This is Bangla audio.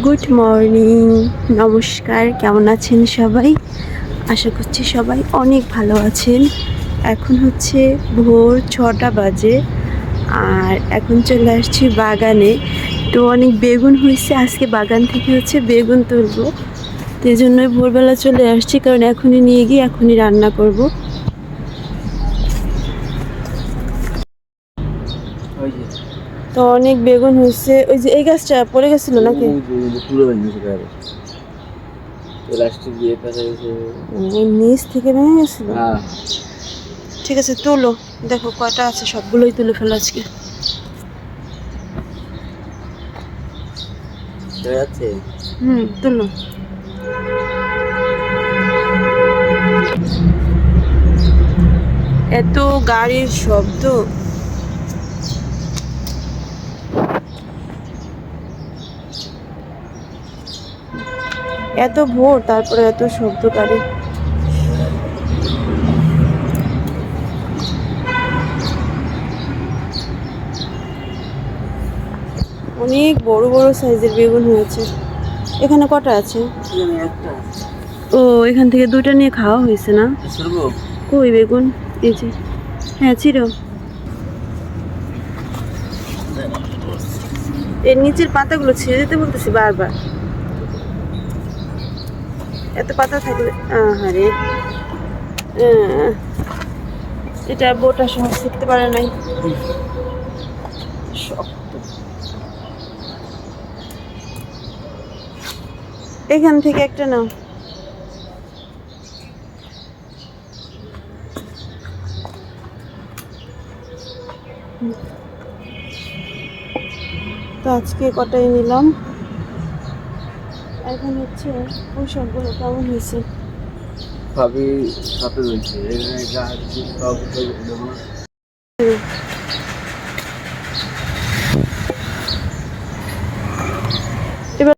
গুড মর্নিং নমস্কার। কেমন আছেন সবাই? আশা করছি সবাই অনেক ভালো আছেন। এখন হচ্ছে ভোর ছটা বাজে আর এখন চলে আসছি বাগানে। তো অনেক বেগুন হয়েছে। আজকে বাগান থেকে হচ্ছে বেগুন তুলবো। তো এই জন্যই ভোরবেলা চলে আসছি। কারণ এখনই নিয়ে গিয়ে এখনই রান্না করব। ওই যে। তো অনেক বেগুন হয়েছে। ওই যে এই গাছটা পড়ে গেছিল নাকি? নিচ থেকে ভেঙে গেছিল? হ্যাঁ। ঠিক আছে তোলো। দেখো কয়টা আছে সবগুলোই তুলে ফেলো আজকে। হুম তুলো। এত গাড়ির শব্দ। এত ভোর তারপরে এত শব্দ গাড়ি। অনেক বড় বড় সাইজের বেগুন হয়েছে। এখানে কটা আছে? ও এখান থেকে দুটো নিয়ে খাওয়া হয়েছে না? কই বেগুন? এই যে। হ্যাঁ চিরো এর নিচের পাতাগুলো ছিঁড়ে দিতে বলতেছি বারবার। এত পাতা থাকলে আহারে। আহ, এটা বোটা সহ শিখতে পারে নাই। এখান থেকে একটা নাও। তো আজকে কটাই নিলাম? এখন হচ্ছে ওই সবগুলো কেমন হয়েছে? ভাবি সাথে রয়েছে এখানে যা কাউকে দেবো